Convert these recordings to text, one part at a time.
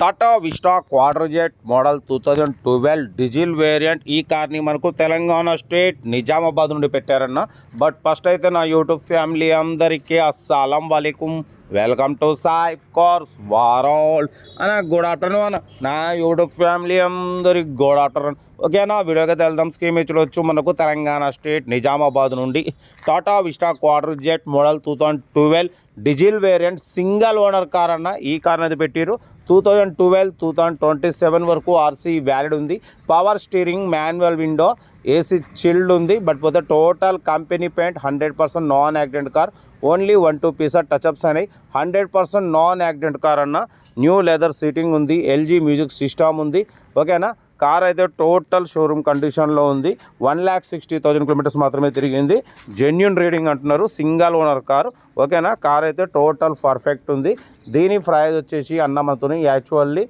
Tata Vista Quadrajet model two thousand twelve diesel variant. ఈ కార్ని మనకు తెలంగాణ స్టేట్ నిజామాబాద్ నుండి పెట్టారన్న. బట్ ఫస్ట్ అయితే నా యూట్యూబ్ ఫ్యామిలీ అందరికీ అస్సలం వాలేకుం. వెల్కమ్ టు సాయి కోర్స్ వారాల్ అన్న గుడ్ ఆఫ్టర్నూన్ అన్న. నా యూట్యూబ్ ఫ్యామిలీ అందరికి గుడ్ ఆఫ్టర్నూన్ ఓకేనా వీడియోకి వెళ్దాం. స్కీమ్ ఇచ్చుకోవచ్చు మనకు తెలంగాణ స్టేట్ నిజామాబాద్ నుండి Tata Vista Quadrajet model two thousand twelve diesel variant single owner car అన్న. ఈ కార్ అనేది పెట్టిరు two thousand twelve two thousand twenty seven వరకు ఆర్సీ వ్యాలిడ్ ఉంది. Power steering manual window AC chilled ఉంది బట్ పోతే total company paint hundred percent non accident car. Only one two piece touchups అయినాయి. Hundred percent non accident car అన్న. New leather seating ఉంది LG music system ఉంది. ఓకేనా? Car అయితే total showroom కండిషన్లో ఉంది. One lakh sixty thousand kilometres మాత్రమే తిరిగింది. జెన్యున్ రీడింగ్ అంటున్నారు సింగల్ ఓనర్ కార్. ఓకేనా? కార్ అయితే టోటల్ పర్ఫెక్ట్ ఉంది. దీని ప్రైజ్ వచ్చేసి అన్నమతోని యాక్చువల్లీ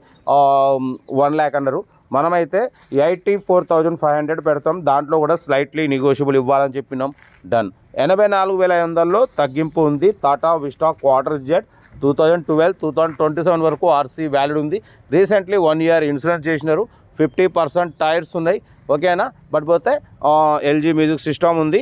వన్ ల్యాక్ అన్నారు. మనమైతే eighty four thousand five hundred పెడతాం. దాంట్లో కూడా స్లైట్లీ నెగోషియబుల్ ఇవ్వాలని చెప్పినాం. డన్ ఎనభై నాలుగు వేల ఐదు వందల్లో తగ్గింపు ఉంది. Tata Vista Quadrajet two thousand twelve two thousand twenty seven వరకు ఆర్సీ వ్యాలిడ్ ఉంది. రీసెంట్లీ వన్ ఇయర్ ఇన్సూరెన్స్ చేసినారు. ఫిఫ్టీ పర్సెంట్ టైర్స్ ఉన్నాయి. ఓకేనా బట్ పోతే ఎల్జీ మ్యూజిక్ సిస్టమ్ ఉంది.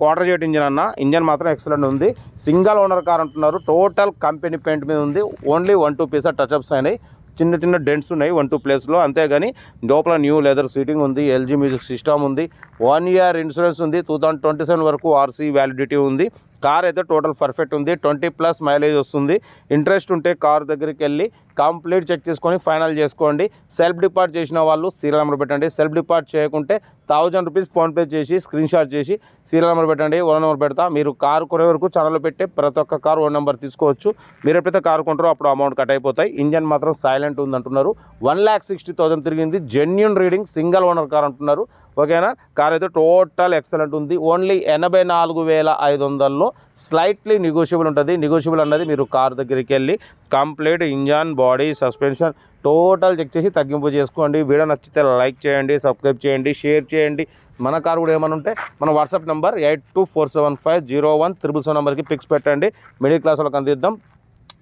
క్వార్టర్ జెట్ ఇంజిన్ అన్న. ఇంజన్ మాత్రం ఎక్సలెంట్ ఉంది. సింగల్ ఓనర్ కార్ అంటున్నారు. టోటల్ కంపెనీ పెయింట్ మీద ఉంది. Only one two pieces touchups అయినాయి. చిన్న చిన్న డెంట్స్ ఉన్నాయి వన్ టూ ప్లేస్లో అంతేగాని లోపల న్యూ లెదర్ సీటింగ్ ఉంది ఎల్జీ మ్యూజిక్ సిస్టమ్ ఉంది వన్ ఇయర్ ఇన్సూరెన్స్ ఉంది టూ ట్వంటీ సెవెన్ వరకు ఆర్సీ వ్యాలిడిటీ ఉంది. కార్ అయితే టోటల్ పర్ఫెక్ట్ ఉంది. ట్వంటీ ప్లస్ మైలేజ్ వస్తుంది. ఇంట్రెస్ట్ ఉంటే కార్ దగ్గరికి వెళ్ళి కంప్లీట్ చెక్ చేసుకొని ఫైనల్ చేసుకోండి. సెల్ఫ్ డిపార్ట్ చేసిన వాళ్ళు సీరియల్ నెంబర్ పెట్టండి. సెల్ఫ్ డిపార్ట్ చేయకుంటే థౌజండ్ రూపీస్ ఫోన్పే చేసి స్క్రీన్ షాట్ చేసి సీరియల్ నెంబర్ పెట్టండి. ఓన్ నెంబర్ పెడతా. మీరు కారు కొనే వరకు ఛానల్లో పెట్టే ప్రతి ఒక్క కారు ఓన్ నెంబర్ తీసుకోవచ్చు. మీరు ఎప్పుడైతే కారు కొంటారో అప్పుడు అమౌంట్ కట్ అయిపోతాయి. ఇంజన్ మాత్రం సైలెంట్ ఉంది అంటున్నారు వన్ ల్యాక్ సిక్స్టీ థౌసండ్ తిరిగింది. Genuine reading single owner car అంటున్నారు. ఓకేనా? కార్ అయితే టోటల్ ఎక్సలెంట్ ఉంది. ఓన్లీ ఎనభై నాలుగు వేల ఐదు వందల్లో స్లైట్లీ నెగోషియబుల్ ఉంటుంది. నెగోషియబుల్ అన్నది మీరు కార్ దగ్గరికి వెళ్ళి complete engine body suspension total check చేసి తగ్గింపు చేసుకోండి. వీడియో నచ్చితే లైక్ చేయండి సబ్స్క్రైబ్ చేయండి షేర్ చేయండి. మన కార్ కూడా ఏమైనా ఉంటే మన WhatsApp number eight two four seven five zero one triple seven నెంబర్కి పిక్స్ పెట్టండి. మిడిల్ క్లాస్ వాళ్ళకి అందిద్దాం.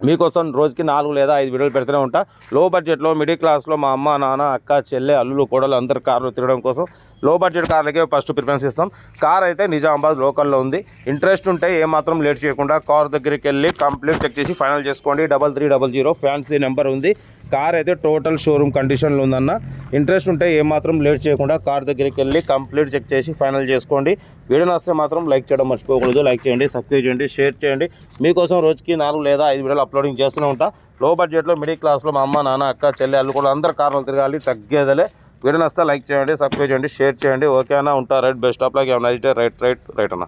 మీకోసం రోజుకి నాలుగు లేదా ఐదు వీడియోలు పెడుతూనే ఉంటా. లో బడ్జెట్లో మిడిల్ క్లాస్లో మా అమ్మ నాన్న అక్క చెల్లె అల్లులు కోడలు అందరు కార్లు తిరగడం కోసం లో బడ్జెట్ కార్లకే ఫస్ట్ ప్రిఫరెన్స్ ఇస్తాం. కార్ అయితే నిజామాబాద్ లోకల్లో ఉంది. ఇంట్రెస్ట్ ఉంటే ఏమాత్రం లేట్ చేయకుండా కార్ దగ్గరికి వెళ్ళి కంప్లీట్ చెక్ చేసి ఫైనల్ చేసుకోండి. Double three double zero fancy number ఉంది. కార్ అయితే టోటల్ షోరూమ్ కండిషన్లో ఉందన్న. ఇంట్రెస్ట్ ఉంటే ఏమాత్రం లేట్ చేయకుండా కార్ దగ్గరికి వెళ్ళి కంప్లీట్ చెక్ చేసి ఫైనల్ చేసుకోండి. వీడియో వస్తే మాత్రం లైక్ చేయడం మర్చిపోకూడదు. లైక్ చేయండి సబ్స్క్రైబ్ చేయండి షేర్ చేయండి. మీకోసం రోజుకి నాలుగు లేదా ఐదు వీడియోలు అప్లోడింగ్ చేస్తూనే ఉంటా. లో బడ్జెట్లో మిడిల్ క్లాస్లో మా అమ్మ నాన్న అక్క చెల్లె అల్లు కూడా అందరు కార్లు తిరగాలి తగ్గేదలే. వీడియో నచ్చితే లైక్ చేయండి సబ్స్క్రైబ్ చేయండి షేర్ చేయండి. ఓకేనా? ఉంటా రైట్ బెస్ట్ ఆఫ్ లాగ్ ఏమైనా రైట్ రైట్ రైట్ అన్న.